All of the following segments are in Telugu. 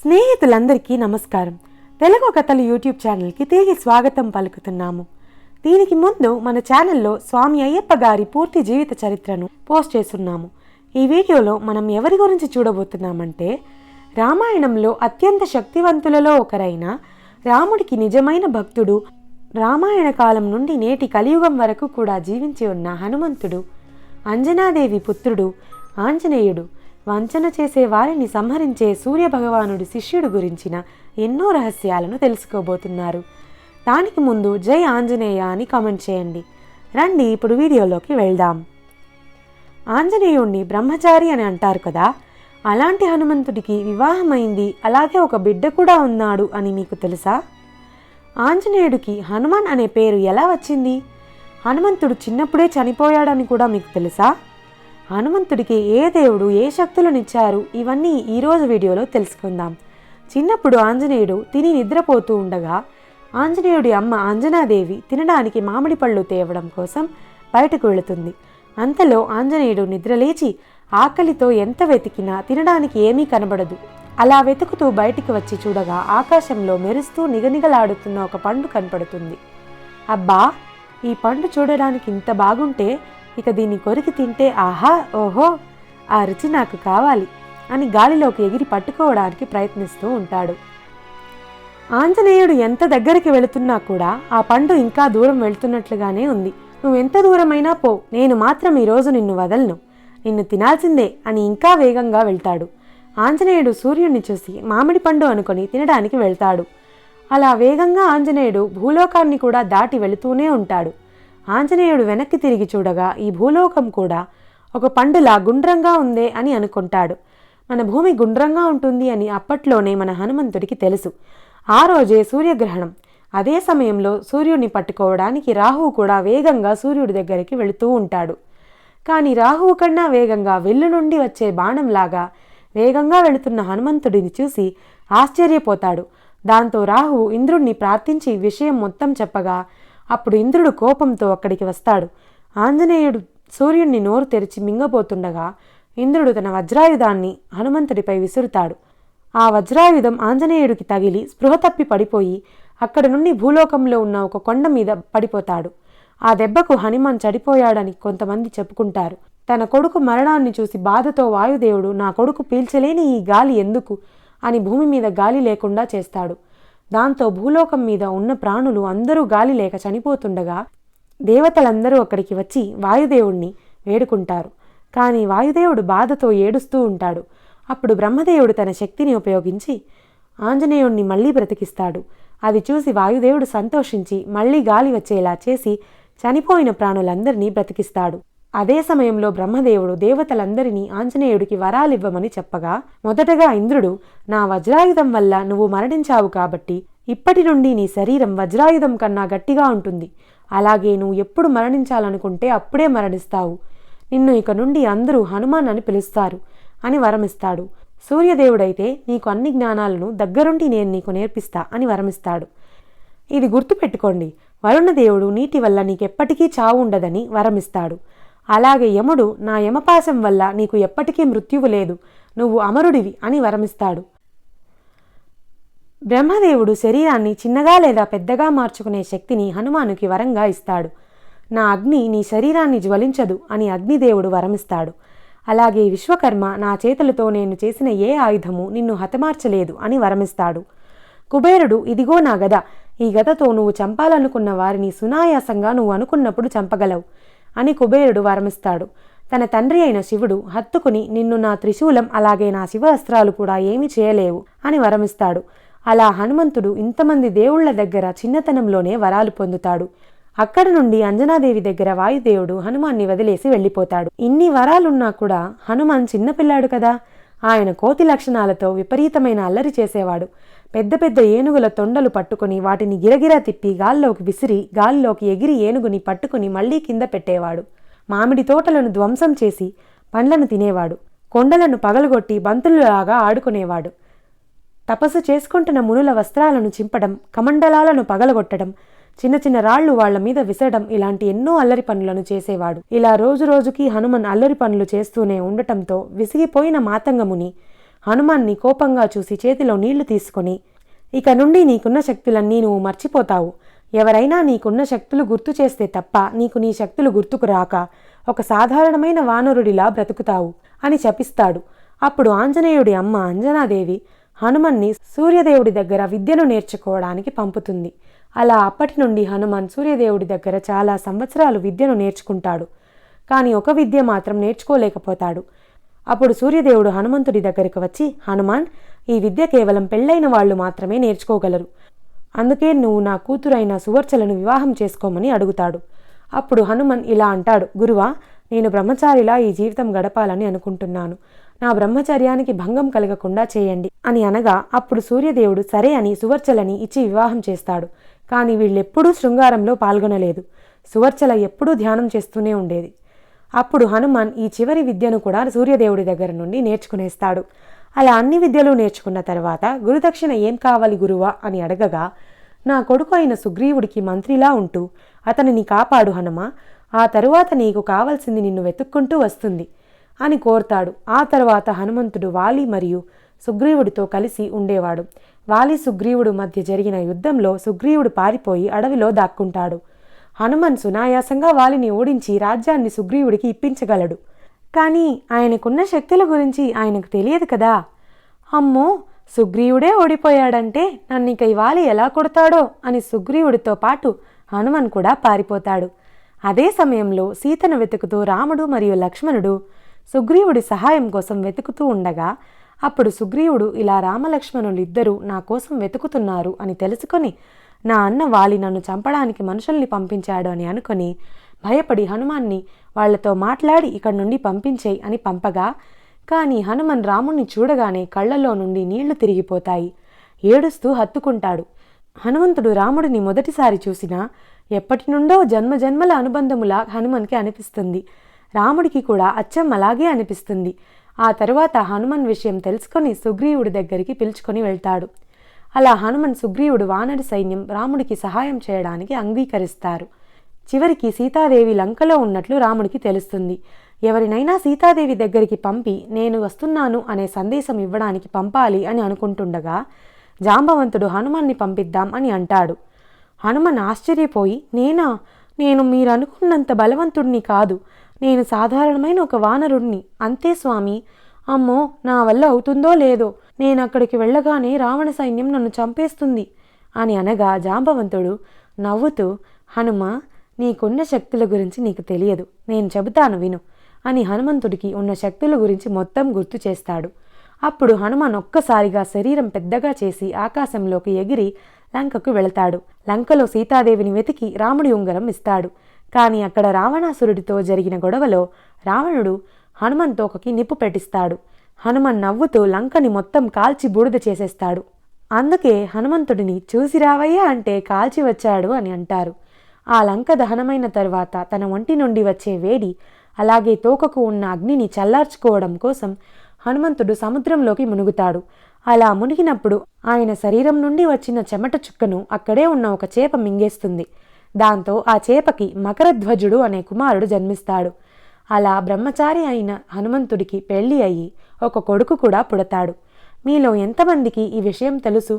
స్నేహితులందరికీ నమస్కారం. తెలుగు కథలు యూట్యూబ్ ఛానల్కి తిరిగి స్వాగతం పలుకుతున్నాము. దీనికి ముందు మన ఛానల్లో స్వామి అయ్యప్ప గారి పూర్తి జీవిత చరిత్రను పోస్ట్ చేస్తున్నాము. ఈ వీడియోలో మనం ఎవరి గురించి చూడబోతున్నామంటే రామాయణంలో అత్యంత శక్తివంతులలో ఒకరైన రాముడికి నిజమైన భక్తుడు రామాయణ కాలం నుండి నేటి కలియుగం వరకు కూడా జీవించి ఉన్న హనుమంతుడు అంజనాదేవి పుత్రుడు ఆంజనేయుడు వంచన చేసే వారిని సంహరించే సూర్యభగవానుడి శిష్యుడు గురించిన ఎన్నో రహస్యాలను తెలుసుకోబోతున్నారు. దానికి ముందు జై ఆంజనేయ అని కామెంట్ చేయండి. రండి ఇప్పుడు వీడియోలోకి వెళ్దాం. ఆంజనేయుణ్ణి బ్రహ్మచారి అని అంటారు కదా అలాంటి హనుమంతుడికి వివాహమైంది అలాగే ఒక బిడ్డ కూడా ఉన్నాడు అని మీకు తెలుసా? ఆంజనేయుడికి హనుమాన్ అనే పేరు ఎలా వచ్చింది? హనుమంతుడు చిన్నప్పుడే చనిపోయాడని కూడా మీకు తెలుసా? హనుమంతుడికి ఏ దేవుడు ఏ శక్తులనిచ్చారు? ఇవన్నీ ఈరోజు వీడియోలో తెలుసుకుందాం. చిన్నప్పుడు ఆంజనేయుడు తిని నిద్రపోతూ ఉండగా ఆంజనేయుడి అమ్మ ఆంజనాదేవి తినడానికి మామిడి పళ్ళు తేవడం కోసం బయటకు వెళుతుంది. అంతలో ఆంజనేయుడు నిద్రలేచి ఆకలితో ఎంత వెతికినా తినడానికి ఏమీ కనబడదు. అలా వెతుకుతూ బయటికి వచ్చి చూడగా ఆకాశంలో మెరుస్తూ నిగనిగలాడుతున్న ఒక పండు కనపడుతుంది. అబ్బా! ఈ పండు చూడడానికి ఇంత బాగుంటే ఇక దీన్ని కొరికి తింటే ఆహా ఓహో ఆ రుచి నాకు కావాలి అని గాలిలోకి ఎగిరి పట్టుకోవడానికి ప్రయత్నిస్తూ ఉంటాడు. ఆంజనేయుడు ఎంత దగ్గరికి వెళుతున్నా కూడా ఆ పండు ఇంకా దూరం వెళ్తున్నట్లుగానే ఉంది. నువ్వు ఎంత దూరమైనా పో నేను మాత్రం ఈరోజు నిన్ను వదలను. నిన్ను తినాల్సిందే అని ఇంకా వేగంగా వెళ్తాడు. ఆంజనేయుడు సూర్యుడిని చూసి మామిడి పండు అనుకొని తినడానికి వెళ్తాడు. అలా వేగంగా ఆంజనేయుడు భూలోకాన్ని కూడా దాటి వెళుతూనే ఉంటాడు. ఆంజనేయుడు వెనక్కి తిరిగి చూడగా ఈ భూలోకం కూడా ఒక పండులా గుండ్రంగా ఉందే అని అనుకుంటాడు. మన భూమి గుండ్రంగా ఉంటుంది అని అప్పట్లోనే మన హనుమంతుడికి తెలుసు. ఆ రోజే సూర్యగ్రహణం. అదే సమయంలో సూర్యుడిని పట్టుకోవడానికి రాహువు కూడా వేగంగా సూర్యుడి దగ్గరికి వెళుతూ ఉంటాడు. కానీ రాహువు కన్నా వేగంగా వెల్లు నుండి వచ్చే బాణంలాగా వేగంగా వెళుతున్న హనుమంతుడిని చూసి ఆశ్చర్యపోతాడు. దాంతో రాహువు ఇంద్రుణ్ణి ప్రార్థించి విషయం మొత్తం చెప్పగా అప్పుడు ఇంద్రుడు కోపంతో అక్కడికి వస్తాడు. ఆంజనేయుడు సూర్యుణ్ణి నోరు తెరిచి మింగబోతుండగా ఇంద్రుడు తన వజ్రాయుధాన్ని హనుమంతుడిపై విసురుతాడు. ఆ వజ్రాయుధం ఆంజనేయుడికి తగిలి స్పృహ తప్పి పడిపోయి అక్కడి నుండి భూలోకంలో ఉన్న ఒక కొండ మీద పడిపోతాడు. ఆ దెబ్బకు హనుమాన్ చడిపోయాడని కొంతమంది చెప్పుకుంటారు. తన కొడుకు మరణాన్ని చూసి బాధతో వాయుదేవుడు నా కొడుకు పీల్చలేని ఈ గాలి ఎందుకు అని భూమి మీద గాలి లేకుండా చేస్తాడు. దాంతో భూలోకం మీద ఉన్న ప్రాణులు అందరూ గాలి లేక చనిపోతుండగా దేవతలందరూ అక్కడికి వచ్చి వాయుదేవుణ్ణి వేడుకుంటారు. కానీ వాయుదేవుడు బాధతో ఏడుస్తూ ఉంటాడు. అప్పుడు బ్రహ్మదేవుడు తన శక్తిని ఉపయోగించి ఆంజనేయుణ్ణి మళ్ళీ బ్రతికిస్తాడు. అది చూసి వాయుదేవుడు సంతోషించి మళ్ళీ గాలి వచ్చేలా చేసి చనిపోయిన ప్రాణులందరినీ బ్రతికిస్తాడు. అదే సమయంలో బ్రహ్మదేవుడు దేవతలందరినీ ఆంజనేయుడికి వరాలివ్వమని చెప్పగా మొదటగా ఇంద్రుడు నా వజ్రాయుధం వల్ల నువ్వు మరణించావు కాబట్టి ఇప్పటి నుండి నీ శరీరం వజ్రాయుధం కన్నా గట్టిగా ఉంటుంది. అలాగే నువ్వు ఎప్పుడు మరణించాలనుకుంటే అప్పుడే మరణిస్తావు. నిన్ను ఇక నుండి అందరూ హనుమాన్ అని పిలుస్తారు అని వరమిస్తాడు. సూర్యదేవుడైతే నీకు అన్ని జ్ఞానాలను దగ్గరుండి నేను నీకు నేర్పిస్తా అని వరమిస్తాడు. ఇది గుర్తుపెట్టుకోండి వరుణదేవుడు నీటి వల్ల నీకెప్పటికీ చావు ఉండదని వరమిస్తాడు. అలాగే యముడు నా యమపాశం వల్ల నీకు ఎప్పటికీ మృత్యువు లేదు. నువ్వు అమరుడివి అని వరమిస్తాడు. బ్రహ్మదేవుడు శరీరాన్ని చిన్నగా లేదా పెద్దగా మార్చుకునే శక్తిని హనుమానుకి వరంగా ఇస్తాడు. నా అగ్ని నీ శరీరాన్ని జ్వలించదు అని అగ్నిదేవుడు వరమిస్తాడు. అలాగే విశ్వకర్మ నా చేతులతో నేను చేసిన ఏ ఆయుధము నిన్ను హతమార్చలేదు అని వరమిస్తాడు. కుబేరుడు ఇదిగో నా గద. ఈ గదతో నువ్వు చంపాలనుకున్న వారిని సునాయాసంగా నువ్వు అనుకున్నప్పుడు చంపగలవు. అని కుబేరుడు వరమిస్తాడు. తన తండ్రి అయిన శివుడు హత్తుకుని నిన్ను నా త్రిశూలం అలాగే నా శివ అస్త్రాలు కూడా ఏమీ చేయలేవు అని వరమిస్తాడు. అలా హనుమంతుడు ఇంతమంది దేవుళ్ళ దగ్గర చిన్నతనంలోనే వరాలు పొందుతాడు. అక్కడ నుండి అంజనాదేవి దగ్గర వాయుదేవుడు హనుమాన్ని వదిలేసి వెళ్ళిపోతాడు. ఇన్ని వరాలున్నా కూడా హనుమాన్ చిన్నపిల్లాడు కదా? ఆయన కోతి లక్షణాలతో విపరీతమైన అల్లరి చేసేవాడు. పెద్ద పెద్ద ఏనుగుల తొండలు పట్టుకుని వాటిని గిరగిరా తిప్పి గాల్లోకి విసిరి గాల్లోకి ఎగిరి ఏనుగుని పట్టుకుని మళ్ళీ కింద పెట్టేవాడు. మామిడి తోటలను ధ్వంసం చేసి పండ్లను తినేవాడు. కొండలను పగలగొట్టి బంతులులాగా ఆడుకునేవాడు. తపస్సు చేసుకుంటున్న మునుల వస్త్రాలను చింపడం కమండలాలను పగలగొట్టడం చిన్న చిన్న రాళ్ళు వాళ్ళ మీద విసరడం ఇలాంటి ఎన్నో అల్లరి పనులను చేసేవాడు. ఇలా రోజు రోజుకి హనుమన్ అల్లరి పనులు చేస్తూనే ఉండటంతో విసిగిపోయిన మాతంగముని హనుమాన్ని కోపంగా చూసి చేతిలో నీళ్ళు తీసుకొని ఇక నుండి నీకున్న శక్తులన్నీ నువ్వు మర్చిపోతావు. ఎవరైనా నీకున్న శక్తులు గుర్తు చేస్తే తప్ప నీకు నీ శక్తులు గుర్తుకు రాక ఒక సాధారణమైన వానరుడిలా బ్రతుకుతావు అని శపిస్తాడు. అప్పుడు ఆంజనేయుడి అమ్మ అంజనాదేవి హనుమన్ని సూర్యదేవుడి దగ్గర విద్యను నేర్చుకోవడానికి పంపుతుంది. అలా అప్పటి నుండి హనుమాన్ సూర్యదేవుడి దగ్గర చాలా సంవత్సరాలు విద్యను నేర్చుకుంటాడు. కానీ ఒక విద్య మాత్రం నేర్చుకోలేకపోతాడు. అప్పుడు సూర్యదేవుడు హనుమంతుడి దగ్గరికి వచ్చి హనుమాన్ ఈ విద్య కేవలం పెళ్ళైన వాళ్ళు మాత్రమే నేర్చుకోగలరు. అందుకే నువ్వు నా కూతురైన సువర్చలను వివాహం చేసుకోమని అడుగుతాడు. అప్పుడు హనుమన్ ఇలా అంటాడు గురువా నేను బ్రహ్మచారిలా ఈ జీవితం గడపాలని అనుకుంటున్నాను. నా బ్రహ్మచర్యానికి భంగం కలగకుండా చేయండి అని అనగా అప్పుడు సూర్యదేవుడు సరే అని సువర్చలని ఇచ్చి వివాహం చేస్తాడు. కానీ వీళ్ళెప్పుడూ శృంగారంలో పాల్గొనలేదు. సువర్చల ఎప్పుడూ ధ్యానం చేస్తూనే ఉండేది. అప్పుడు హనుమాన్ ఈ చివరి విద్యను కూడా సూర్యదేవుడి దగ్గర నుండి నేర్చుకునేస్తాడు. అలా అన్ని విద్యలు నేర్చుకున్న తర్వాత గురుదక్షిణ ఏం కావాలి గురువా? అని అడగగా నా కొడుకు అయిన సుగ్రీవుడికి మంత్రిలా ఉంటూ అతనిని కాపాడు హనుమ ఆ తరువాత నీకు కావలసింది నిన్ను వెతుక్కుంటూ వస్తుంది అని కోరతాడు. ఆ తర్వాత హనుమంతుడు వాలి మరియు సుగ్రీవుడితో కలిసి ఉండేవాడు. వాలి సుగ్రీవుడు మధ్య జరిగిన యుద్ధంలో సుగ్రీవుడు పారిపోయి అడవిలో దాక్కుంటాడు. హనుమన్ సునాయాసంగా వాలిని ఓడించి రాజ్యాన్ని సుగ్రీవుడికి ఇప్పించగలడు. కానీ ఆయనకున్న శక్తుల గురించి ఆయనకు తెలియదు కదా. అమ్మో! సుగ్రీవుడే ఓడిపోయాడంటే నన్ను ఇక ఇవాలి ఎలా కొడతాడో అని సుగ్రీవుడితో పాటు హనుమన్ కూడా పారిపోతాడు. అదే సమయంలో సీతను వెతుకుతూ రాముడు మరియు లక్ష్మణుడు సుగ్రీవుడి సహాయం కోసం వెతుకుతూ ఉండగా అప్పుడు సుగ్రీవుడు ఇలా రామలక్ష్మణులిద్దరూ నా కోసం వెతుకుతున్నారు అని తెలుసుకొని నా అన్న వాలి నన్ను చంపడానికి మనుషుల్ని పంపించాడు అని అనుకొని భయపడి హనుమాన్ని వాళ్ళతో మాట్లాడి ఇక్కడి నుండి పంపించేయి అని పంపగా కానీ హనుమన్ రాముణ్ణి చూడగానే కళ్ళల్లో నుండి నీళ్ళు తిరిగిపోతాయి. ఏడుస్తూ హత్తుకుంటాడు. హనుమంతుడు రాముడిని మొదటిసారి చూసినా ఎప్పటి నుండో జన్మ జన్మల అనుబంధములా హనుమన్కి అనిపిస్తుంది. రాముడికి కూడా అచ్చం అలాగే అనిపిస్తుంది. ఆ తరువాత హనుమన్ విషయం తెలుసుకొని సుగ్రీవుడి దగ్గరికి పిలుచుకొని వెళ్తాడు. అలా హనుమన్ సుగ్రీవుడు వానరి సైన్యం రాముడికి సహాయం చేయడానికి అంగీకరిస్తారు. చివరికి సీతాదేవి లంకలో ఉన్నట్లు రాముడికి తెలుస్తుంది. ఎవరినైనా సీతాదేవి దగ్గరికి పంపి నేను వస్తున్నాను అనే సందేశం ఇవ్వడానికి పంపాలి అని అనుకుంటుండగా జాంబవంతుడు హనుమాన్ని పంపిద్దాం అని అంటాడు. హనుమన్ ఆశ్చర్యపోయి నేనా? నేను మీరు అనుకున్నంత బలవంతుడిని కాదు. నేను సాధారణమైన ఒక వానరుణ్ణి. అంతే స్వామి. అమ్మో నా వల్ల అవుతుందో లేదో. నేను అక్కడికి వెళ్ళగానే రావణ సైన్యం నన్ను చంపేస్తుంది అని అనగా జాంబవంతుడు నవ్వుతూ హనుమ నీకున్న శక్తుల గురించి నీకు తెలియదు. నేను చెబుతాను విను అని హనుమంతుడికి ఉన్న శక్తుల గురించి మొత్తం గుర్తు చేస్తాడు. అప్పుడు హనుమాన్ ఒక్కసారిగా శరీరం పెద్దగా చేసి ఆకాశంలోకి ఎగిరి లంకకు వెళతాడు. లంకలో సీతాదేవిని వెతికి రాముడి ఉంగరం ఇస్తాడు. కానీ అక్కడ రావణాసురుడితో జరిగిన గొడవలో రావణుడు హనుమంతోకకి నిప్పు పెట్టిస్తాడు. హనుమన్ నవ్వుతూ లంకని మొత్తం కాల్చి బూడిద చేసేస్తాడు. అందుకే హనుమంతుడిని చూసి రావయ్యా అంటే కాల్చి వచ్చాడు అని అంటారు. ఆ లంక దహనమైన తరువాత తన ఒంటి నుండి వచ్చే వేడి అలాగే తోకకు ఉన్న అగ్నిని చల్లార్చుకోవడం కోసం హనుమంతుడు సముద్రంలోకి మునుగుతాడు. అలా మునిగినప్పుడు ఆయన శరీరం నుండి వచ్చిన చెమట చుక్కను అక్కడే ఉన్న ఒక చేప మింగేస్తుంది. దాంతో ఆ చేపకి మకరధ్వజుడు అనే కుమారుడు జన్మిస్తాడు. అలా బ్రహ్మచారి అయిన హనుమంతుడికి పెళ్ళి అయ్యి ఒక కొడుకు కూడా పుడతాడు. మీలో ఎంతమందికి ఈ విషయం తెలుసు?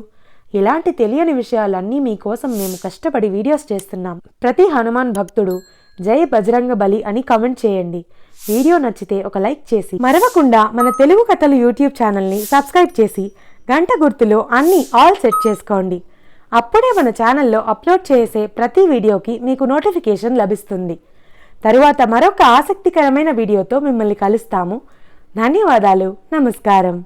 ఇలాంటి తెలియని విషయాలన్నీ మీకోసం మేము కష్టపడి వీడియోస్ చేస్తున్నాం. ప్రతి హనుమాన్ భక్తుడు జై బజరంగ బలి అని కామెంట్ చేయండి. వీడియో నచ్చితే ఒక లైక్ చేసి మరవకుండా మన తెలుగు కథలు యూట్యూబ్ ఛానల్ని సబ్స్క్రైబ్ చేసి గంట గుర్తులో అన్ని ఆల్ సెట్ చేసుకోండి. అప్పుడే మన ఛానల్లో అప్లోడ్ చేసే ప్రతి వీడియోకి మీకు నోటిఫికేషన్ లభిస్తుంది. తరువాత మరొక ఆసక్తికరమైన వీడియోతో మిమ్మల్ని కలుస్తాము. ధన్యవాదాలు. నమస్కారం.